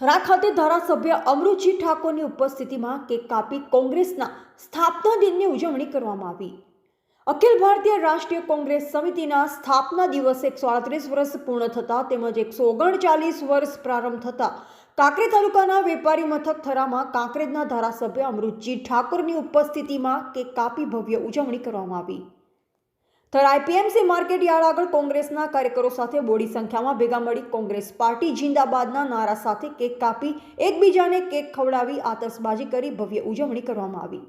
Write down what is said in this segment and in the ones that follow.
થરા ખાતે ધારાસભ્ય અમૃતજી ઠાકોરની ઉપસ્થિતિમાં કેક કાપી કોંગ્રેસના સ્થાપના દિનની ઉજવણી કરવામાં આવી. અખિલ ભારતીય રાષ્ટ્રીય કોંગ્રેસ સમિતિના સ્થાપના દિવસે એકસો આડત્રીસ વર્ષ પૂર્ણ થતાં તેમજ એકસો ઓગણચાલીસ વર્ષ પ્રારંભ થતાં કાંકરેજ તાલુકાના વેપારી મથક થરામાં કાંકરેજના ધારાસભ્ય અમૃતજી ઠાકોરની ઉપસ્થિતિમાં કેક કાપી ભવ્ય ઉજવણી કરવામાં આવી. થર આઈપીએમસી માર્કેટ યાર્ડ આગળ કોંગ્રેસના કાર્યકરો સાથે બોડી સંખ્યામાં ભેગા મળી. કોંગ્રેસ પાર્ટી જિંદાબાદના નારા સાથે કેક કાપી, એકબીજાને કેક ખવડાવી, આતશબાજી કરી ભવ્ય ઉજવણી કરવામાં આવી.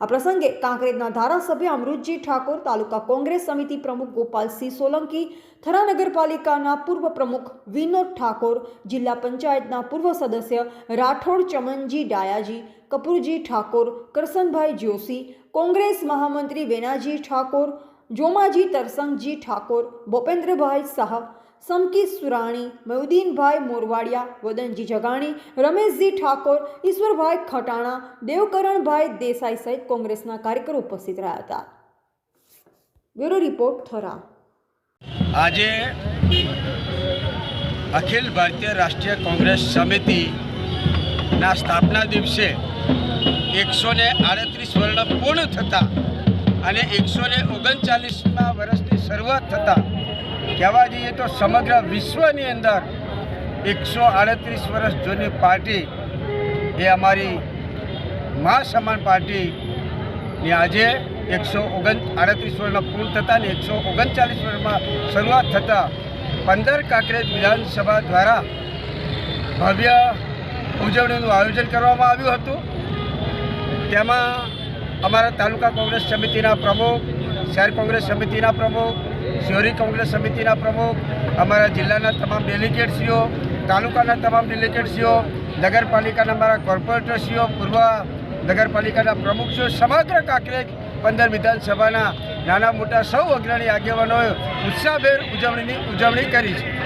આ પ્રસંગે કાંકરેજના ધારાસભ્ય અમૃતજી ઠાકોર, તાલુકા કોંગ્રેસ સમિતિ પ્રમુખ ગોપાલસિંહ સોલંકી, થરા નગરપાલિકાના પૂર્વ પ્રમુખ વિનોદ ઠાકોર, જિલ્લા પંચાયતના પૂર્વ સદસ્ય રાઠોડ ચમનજી ડાયાજી, કપૂરજી ઠાકોર, કરસનભાઈ જોશી, કોંગ્રેસ મહામંત્રી વેનાજી ઠાકોર જોમાજી તરસંગજી ઠાકોર, ભૂપેન્દ્રભાઈ શાહ સમકી સુરાણી મયુદ્દીનભાઈ મોરવાડિયા, વદનજી જગાણી, રમેશજી ઠાકોર, ઈશ્વરભાઈ ખટાણા, દેવકરણભાઈ દેસાઈ સહિત કોંગ્રેસના કાર્યકરો ઉપસ્થિત રહ્યા હતા. Bureau report, Thara. આજે અખિલ ભારતીય રાષ્ટ્રીય કોંગ્રેસ સમિતિના સ્થાપના દિવસે એકસો ને આડત્રીસ વર્ણ પૂર્ણ થતા અને એકસો ને ઓગણચાલીસમાં વર્ષની શરૂઆત થતાં કહેવા જઈએ તો સમગ્ર વિશ્વની અંદર એકસો આડત્રીસ વર્ષ જૂની પાર્ટી એ અમારી મા સમાન પાર્ટીની આજે એકસો ઓગણ આડત્રીસ વર્ષના પૂર્ણ થતાં અને એકસો ઓગણચાલીસ વર્ષમાં શરૂઆત થતાં પંદર કાંકરેજ વિધાનસભા દ્વારા ભવ્ય ઉજવણીનું આયોજન કરવામાં આવ્યું હતું. તેમાં અમારા તાલુકા કોંગ્રેસ સમિતિના પ્રમુખ, શહેર કોંગ્રેસ સમિતિના પ્રમુખ, શહેરી કોંગ્રેસ સમિતિના પ્રમુખ, અમારા જિલ્લાના તમામ ડેલિગેટશ્રીઓ, તાલુકાના તમામ ડેલિગેટશ્રીઓ, નગરપાલિકાના અમારા કોર્પોરેટરશ્રીઓ, પૂર્વ નગરપાલિકાના પ્રમુખશ્રીઓ, સમગ્ર કાંકરેજ પંદર વિધાનસભાના નાના મોટા સૌ અગ્રણી આગેવાનોએ ઉત્સાહભેર ઉજવણીની ઉજવણી કરી છે.